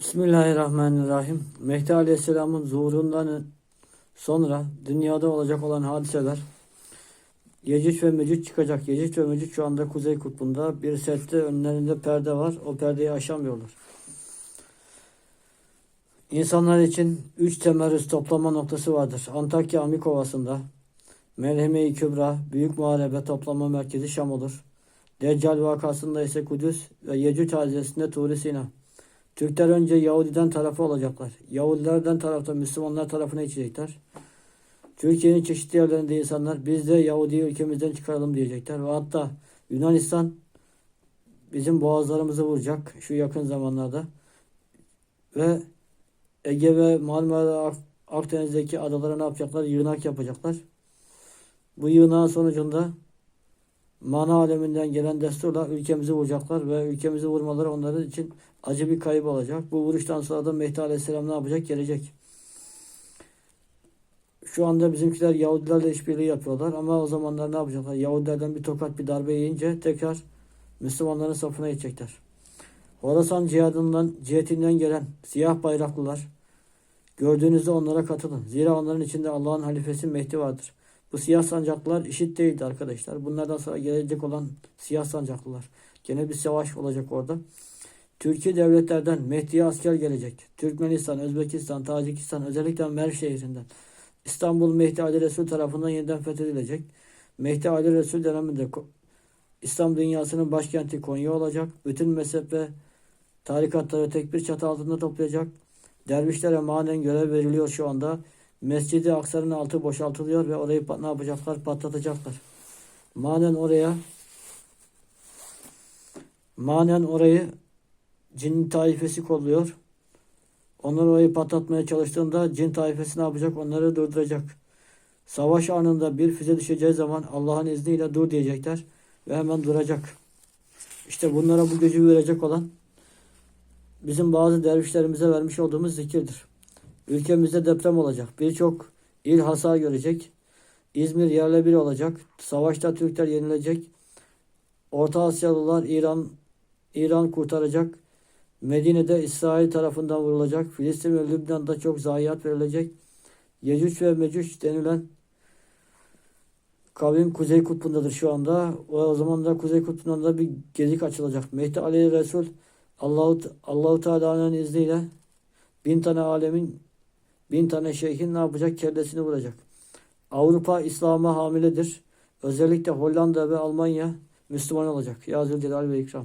Bismillahirrahmanirrahim. Mehdi Aleyhisselam'ın zuhurundan sonra dünyada olacak olan hadiseler Yecüc ve Mecüc çıkacak. Yecüc ve Mecüc şu anda Kuzey Kutbu'nda. Bir sette önlerinde perde var. O perdeyi aşamıyorlar. İnsanlar için üç temerrüz toplama noktası vardır. Antakya Amikovası'nda, Melheme-i Kübra, Büyük Muharebe toplama merkezi Şam olur. Deccal vakasında ise Kudüs ve Yecüc hadisesinde Tur-i Sina. Türkler önce Yahudiden tarafı olacaklar. Yahudilerden tarafta Müslümanlar tarafına içecekler. Türkiye'nin çeşitli yerlerinde insanlar biz de Yahudi'yi ülkemizden çıkaralım diyecekler. Ve hatta Yunanistan bizim boğazlarımızı vuracak şu yakın zamanlarda. Ve Ege ve Marmara Ak- Akdeniz'deki adalara ne yapacaklar? Yığınak yapacaklar. Bu yığınağın sonucunda mana aleminden gelen desturla ülkemizi vuracaklar ve ülkemizi vurmaları onların için acı bir kayıp olacak. Bu vuruştan sonra da Mehdi Aleyhisselam ne yapacak? Gelecek. Şu anda bizimkiler Yahudilerle işbirliği yapıyorlar ama o zamanlar ne yapacaklar? Yahudilerden bir tokat bir darbe yiyince tekrar Müslümanların safına geçecekler. Horasan cihadından, cihetinden gelen siyah bayraklılar gördüğünüzde onlara katılın. Zira onların içinde Allah'ın halifesi Mehdi vardır. Bu siyah sancaklılar işit değildi arkadaşlar. Bunlardan sonra gelecek olan siyah sancaklılar. Gene bir savaş olacak orada. Türkiye devletlerden Mehdi'ye asker gelecek. Türkmenistan, Özbekistan, Tacikistan, özellikle Merv şehrinden. İstanbul Mehdi Ali Resul tarafından yeniden fethedilecek. Mehdi Ali Resul döneminde İslam dünyasının başkenti Konya olacak. Bütün mezhep ve tarikatları tek bir çatı altında toplayacak. Dervişlere manen görev veriliyor şu anda. Mescidi Aksar'ın altı boşaltılıyor ve orayı ne yapacaklar? Patlatacaklar. Manen oraya manen orayı cin taifesi kolluyor. Onlar orayı patlatmaya çalıştığında cin taifesi ne yapacak? Onları durduracak. Savaş anında bir füze düşeceği zaman Allah'ın izniyle dur diyecekler ve hemen duracak. İşte bunlara bu gücü verecek olan bizim bazı dervişlerimize vermiş olduğumuz zikirdir. Ülkemizde deprem olacak. Birçok il hasar görecek. İzmir yerle bir olacak. Savaşta Türkler yenilecek. Orta Asyalılar İran İran kurtaracak. Medine'de İsrail tarafından vurulacak. Filistin ve Lübnan'da çok zayiat verilecek. Yecüc ve Mecüc denilen kavim Kuzey Kutbu'ndadır şu anda. O, zaman da Kuzey Kutbu'ndan da bir gezik açılacak. Mehdi Ali Resul Allahu Allahu Teala'nın izniyle bin tane alemin bin tane şeyhin ne yapacak? Kellesini vuracak. Avrupa İslam'a hamiledir. Özellikle Hollanda ve Almanya Müslüman olacak. Ya Zülcelal ve İkram.